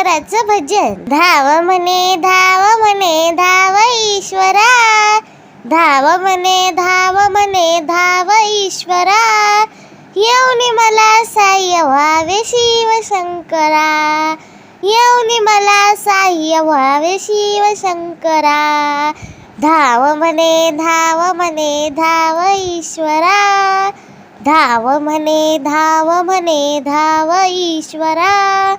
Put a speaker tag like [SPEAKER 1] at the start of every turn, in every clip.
[SPEAKER 1] ईश्वराचं भजन. धाव म्हणे धाव म्हणे धाव ईश्वरा. धाव म्हणे धाव म्हणे धाव ईश्वरा. येऊनी मला साह्य व्हावे शिव शंकरा येऊनी मला साह्य व्हावे शिव शंकरा धाव म्हणे धाव म्हणे धाव ईश्वरा. धाव म्हणे धाव म्हणे धाव ईश्वरा.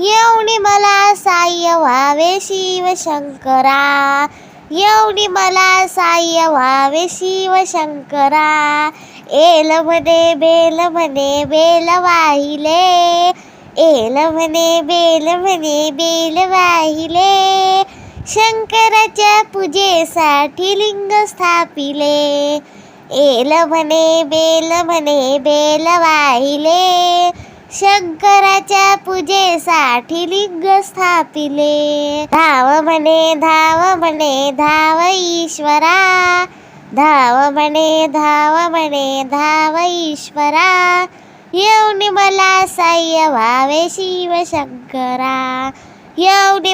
[SPEAKER 1] येऊनी मला साह्य व्हावे शिव शंकरा येऊनी मला साह्य व्हावे शिव शंकरा एल म्हणे बेल म्हणे बेल वाहिले. एल म्हणे बेल म्हणे बेल वाहिले. शंकराच्या पूजेसाठी लिंग स्थापिले. एल म्हणे बेल म्हणे बेल वाहिले. शंकराच्या पूजेसाठी लिंग स्थापिले. धाव म्हणे धाव म्हणे धाव ईश्वरा. धाव म्हणे धाव म्हणे धाव ईश्वरा. येऊनी मला साह्य व्हावे शिव शंकरा.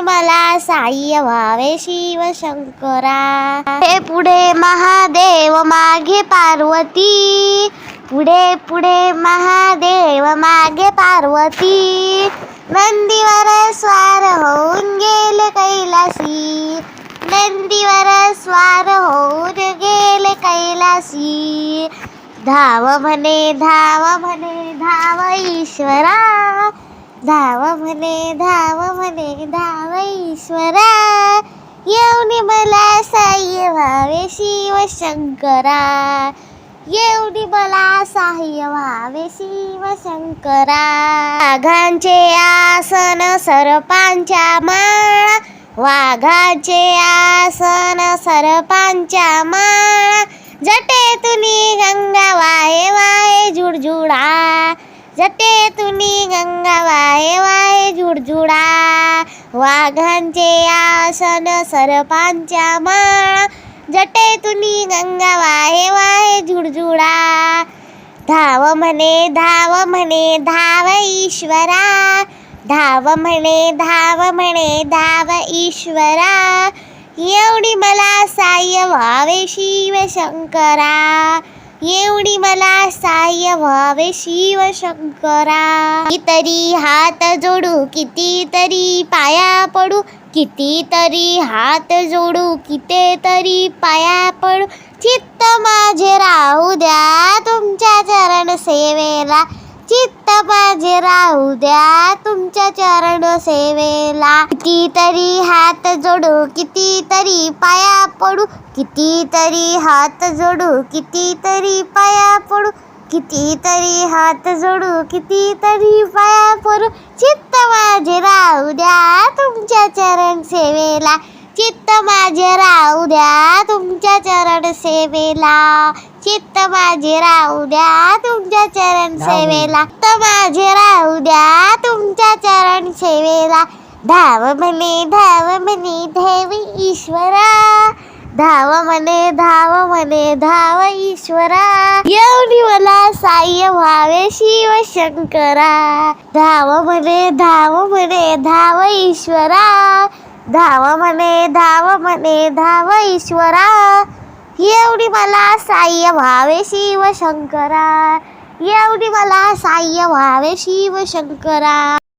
[SPEAKER 1] मला साह्य व्हावे शिव शंकरा. हे पुढे महादेव मागे पार्वती. पुढे पुढे महादेव मागे पार्वती. नंदीवर स्वार होऊन गेले कैलासी. नंदीवर स्वार होऊन गेले कैलासी. धाव म्हणे धाव म्हणे धाव ईश्वरा. धाव म्हणे धाव म्हणे धाव ईश्वरा. येऊन मला साई व्हावे शिव शंकरा. एवढी मला साह्य व्हावे शिव शंकरा वाघांचे आसन सरपांच्या माळा. वाघाचे आसन सरपांच्या माळा. जटे तुनी गंगा वाहे वाहे जुडजुडा. जटे तुनी गंगा वाहे वाहे जुडजुडा. वाघांचे आसन सरपांच्या माळा. जटे तुनी गंगा वाहे वाहे धाव म्हणे धाव म्हणे धाव ईश्वरा. धाव म्हणे धाव म्हणे धाव ईश्वरा. एवढी मला साय व्हावे शिव शंकरा. एवढी मला साह्य व्हावे शिव शंकरा कितीतरी हात जोडू कितीतरी पाया पडू कितीतरी हात जोडू कितीतरी पाया पडू. चित्त माझे राहू द्या तुमच्या चरण सेवेला. चित्त माझे राहू द्या तुमच्या चरण सेवेला. कितीतरी हात जोडू कितीतरी पाया पडू. कितीतरी हात जोडू कितीतरी पाया पडू. कितीतरी हात जोडू कितीतरी पाया पडू. चित्त माझे राहू द्या तुमच्या चरण सेवेला. चित्त माझे राहू द्या तुमच्या चरण सेवेला. चित्त माझे राहू द्या तुमच्या चरण सेवेला. चित्त माझे राहू द्या तुमच्या चरण सेवेला. धाव म्हणे धाव म्हणे देव ईश्वरा. धाव म्हणे धाव म्हणे धाव ईश्वरा. एवढी मला साह्य व्हावे शिव शंकरा. धाव म्हणे धाव म्हणे धाव ईश्वरा. धाव म्हणे धाव म्हणे धाव ईश्वरा. एवढी मला साह्य व्हावे शिव शंकरा एवढी मला साह्य व्हावे शिव शंकरा